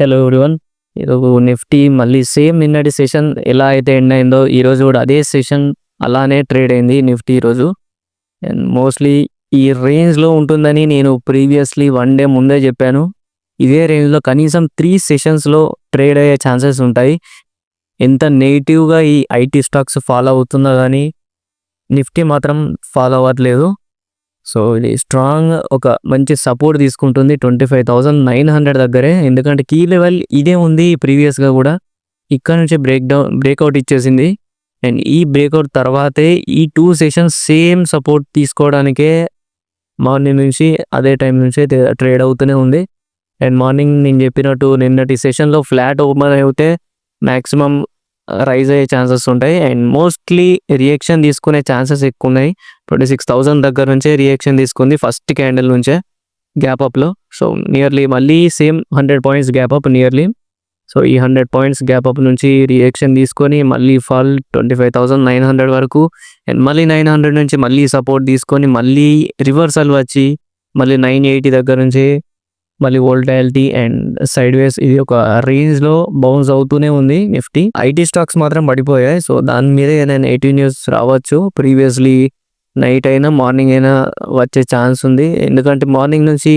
Hello everyone ఈరోజు Nifty మళ్ళీ same నిన్నటి సెషన్ ఎలా అయితే ఎండ్ అయిందో ఈరోజు కూడా అదే సెషన్ అలానే ట్రేడ్ అయింది నిఫ్టీ ఈరోజు. అండ్ మోస్ట్లీ ఈ రేంజ్లో ఉంటుందని నేను ప్రీవియస్లీ వన్ డే ముందే చెప్పాను. ఇదే రేంజ్లో కనీసం త్రీ సెషన్స్లో ట్రేడ్ అయ్యే ఛాన్సెస్ ఉంటాయి. ఎంత నెగిటివ్గా ఈ ఐటీ స్టాక్స్ ఫాలో అవుతుందో కానీ నిఫ్టీ మాత్రం ఫాలో అవ్వట్లేదు. సో ఇది స్ట్రాంగ్ ఒక మంచి సపోర్ట్ తీసుకుంటుంది twenty five thousand nine hundred దగ్గరే. ఎందుకంటే కీ లెవెల్ ఇదే ఉంది ప్రీవియస్గా కూడా. ఇక్కడ నుంచి బ్రేక్ డౌన్ బ్రేక్అవుట్ ఇచ్చేసింది. అండ్ ఈ బ్రేక్అవుట్ తర్వాతే ఈ టూ సెషన్స్ సేమ్ సపోర్ట్ తీసుకోవడానికే మార్నింగ్ నుంచి అదే టైం నుంచి ట్రేడ్ అవుతూనే ఉంది. అండ్ మార్నింగ్ నేను చెప్పినట్టు నిన్నటి సెషన్లో ఫ్లాట్ ఓపెన్ అయితే మ్యాక్సిమం రైజ్ అయ్యే ఛాన్సెస్ ఉంటాయి. అండ్ మోస్ట్లీ రియాక్షన్ తీసుకునే ఛాన్సెస్ ఎక్కువ ఉన్నాయి ట్వంటీ సిక్స్ థౌసండ్ దగ్గర నుంచే రియాక్షన్ తీసుకుంది ఫస్ట్ క్యాండిల్ నుంచే గ్యాప్ అప్లో సో నియర్లీ మళ్ళీ same hundred points gap up nearly. So ఈ హండ్రెడ్ పాయింట్స్ గ్యాప్ అప్ నుంచి రియాక్షన్ తీసుకొని మళ్ళీ fall twenty five thousand nine hundred వరకు. అండ్ మళ్ళీ నైన్ హండ్రెడ్ నుంచి మళ్ళీ సపోర్ట్ తీసుకొని మళ్ళీ రివర్సల్ వచ్చి మళ్ళీ నైన్ ఎయిటీ దగ్గర నుంచి మళ్ళీ వోల్టాలిటీ అండ్ సైడ్ వేస్ ఇది ఒక రేంజ్లో బౌన్స్ అవుతూనే ఉంది నిఫ్టీ ఐటీ స్టాక్స్ మాత్రం పడిపోయాయి. సో దాని మీద నేను ఎయిటీ న్యూస్ రావచ్చు. ప్రీవియస్లీ నైట్ అయినా మార్నింగ్ అయినా వచ్చే ఛాన్స్ ఉంది. ఎందుకంటే మార్నింగ్ నుంచి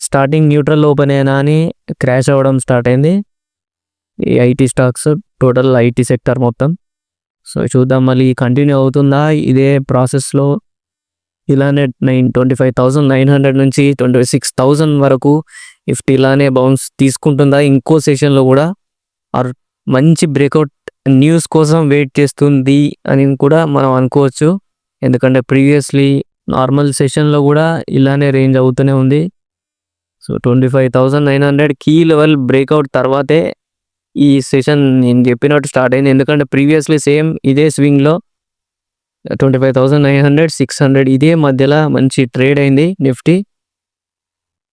స్టార్టింగ్ న్యూట్రల్ ఓపెన్ అయినా అని క్రాష్ అవ్వడం స్టార్ట్ అయింది. ఈ IT stocks total IT sector మొత్తం. సో చూద్దాం మళ్ళీ కంటిన్యూ అవుతుందా? ఇదే ప్రాసెస్లో ఇలానే nine twenty five thousand nine hundred నుంచి ట్వంటీ సిక్స్ థౌజండ్ వరకు నిఫ్టీ ఇలానే బౌన్స్ తీసుకుంటుందా? ఇంకో సెషన్లో కూడా ఆర్ మంచి బ్రేక్అవుట్ న్యూస్ కోసం వెయిట్ చేస్తుంది అని కూడా మనం అనుకోవచ్చు. ఎందుకంటే ప్రీవియస్లీ నార్మల్ సెషన్లో కూడా ఇలానే రేంజ్ అవుతూనే ఉంది. So twenty five thousand nine hundred key level breakout తర్వాతే ఈ సెషన్ నేను చెప్పినట్టు స్టార్ట్ అయింది. ఎందుకంటే ప్రీవియస్లీ సేమ్ ఇదే స్వింగ్లో twenty five thousand nine hundred six hundred ఇదే మధ్యలో మంచి ట్రేడ్ అయింది నిఫ్టీ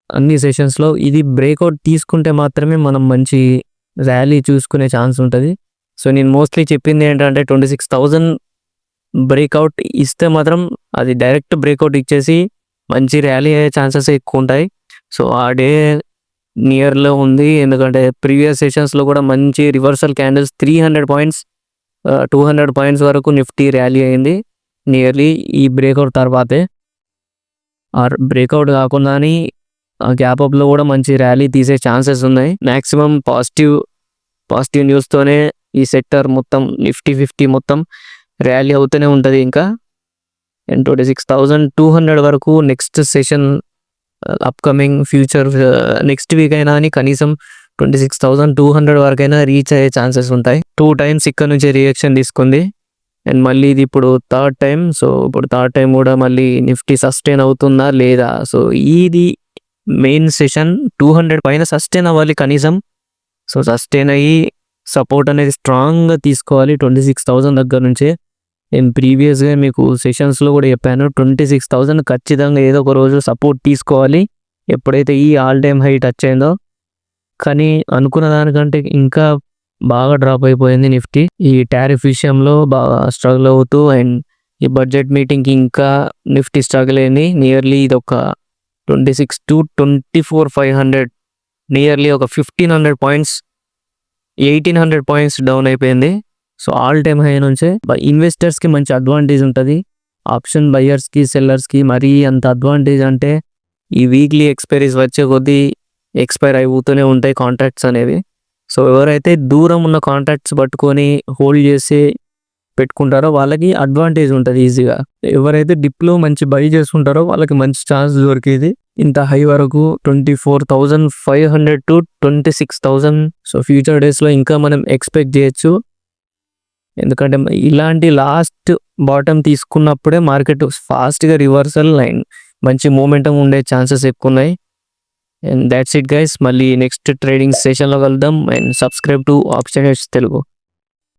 అన్ని సెషన్స్లో ఇది బ్రేక్అవుట్ తీసుకుంటే మాత్రమే మనం మంచి ర్యాలీ చూసుకునే ఛాన్స్ ఉంటుంది. సో నేను మోస్ట్లీ చెప్పింది ఏంటంటే ట్వంటీ సిక్స్ థౌజండ్ బ్రేక్అవుట్ ఇస్తే మాత్రం అది డైరెక్ట్ బ్రేక్అవుట్ ఇచ్చేసి మంచి ర్యాలీ అయ్యే ఛాన్సెస్ ఎక్కువ ఉంటాయి. సో ఆ డే నియర్లో ఉంది. ఎందుకంటే ప్రీవియస్ సెషన్స్లో కూడా మంచి reversal candles three hundred points two hundred points వరకు నిఫ్టీ ర్యాలీ అయింది. నియర్లీ ఈ బ్రేక్అవుట్ తర్వాతే. ఆర్ బ్రేక్అవుట్ కాకుండా గ్యాప్ అప్లో కూడా మంచి ర్యాలీ తీసే ఛాన్సెస్ ఉన్నాయి. మ్యాక్సిమం పాజిటివ్ పాజిటివ్ న్యూస్తోనే ఈ సెక్టర్ మొత్తం నిఫ్టీ ఫిఫ్టీ మొత్తం ర్యాలీ అవుతూనే ఉంటుంది ఇంకా. And twenty six thousand two hundred వరకు next session upcoming future next week అయినా అని కనీసం twenty six thousand two hundred వరకైనా రీచ్ అయ్యే ఛాన్సెస్ ఉంటాయి. టూ టైమ్స్ ఇక్కడ నుంచి రియాక్షన్ తీసుకుంది. అండ్ మళ్ళీ ఇది ఇప్పుడు థర్డ్ టైం సో ఇప్పుడు థర్డ్ టైం కూడా మళ్ళీ నిఫ్టీ సస్టైన్ అవుతుందా లేదా? సో ఇది మెయిన్ సెషన్ టూ హండ్రెడ్ పైన సస్టైన్ అవ్వాలి కనీసం. సో సస్టైన్ అయ్యి సపోర్ట్ అనేది స్ట్రాంగ్గా తీసుకోవాలి ట్వంటీ సిక్స్ థౌజండ్ దగ్గర నుంచే. నేను ప్రీవియస్గా మీకు సెషన్స్లో కూడా చెప్పాను ట్వంటీ సిక్స్ థౌసండ్ ఖచ్చితంగా ఏదో ఒక రోజు సపోర్ట్ తీసుకోవాలి. ఎప్పుడైతే ఈ ఆల్ టైమ్ హై టచ్ అయిందో కానీ అనుకున్న దానికంటే ఇంకా బాగా డ్రాప్ అయిపోయింది నిఫ్టీ. ఈ టారిఫ్ విషయంలో బాగా స్ట్రగుల్ అవుతూ అండ్ ఈ బడ్జెట్ మీటింగ్కి ఇంకా నిఫ్టీ స్ట్రగుల్ అయింది. నియర్లీ ఇది ఒక twenty six to twenty four five hundred. Nearly ఒక fifteen hundred points eighteen hundred points down అయిపోయింది. సో ఆల్ టైమ్ హై నుంచే ఇన్వెస్టర్స్కి మంచి అడ్వాంటేజ్ ఉంటుంది. ఆప్షన్ బయ్యర్స్కి సెల్లర్స్కి మరీ అంత అడ్వాంటేజ్ అంటే ఈ వీక్లీ ఎక్స్పైరీస్ వచ్చే కొద్దీ ఎక్స్పైర్ అయిపోతూనే ఉంటాయి కాంట్రాక్ట్స్ అనేవి. సో ఎవరైతే దూరం ఉన్న కాంట్రాక్ట్స్ పట్టుకొని హోల్డ్ చేసి పెట్టుకుంటారో వాళ్ళకి అడ్వాంటేజ్ ఉంటుంది ఈజీగా. ఎవరైతే డిప్లో మంచి బై చేసుకుంటారో వాళ్ళకి మంచి ఛాన్స్ దొరికేది. ఇంత హై వరకు twenty four thousand five hundred to twenty six thousand. So future డేస్లో ఇంకా మనం ఎక్స్పెక్ట్ చేయొచ్చు. ఎందుకంటే ఇలాంటి లాస్ట్ బాటమ్ తీసుకున్నప్పుడే మార్కెట్ ఫాస్ట్గా రివర్సల్ అండ్ మంచి మూమెంటం ఉండే ఛాన్సెస్ ఎక్కువ ఉన్నాయి అండ్ దాట్స్ ఇట్ గైస్ మళ్ళీ నెక్స్ట్ ట్రేడింగ్ సెషన్లో కలుద్దాం. And subscribe to option Telugu.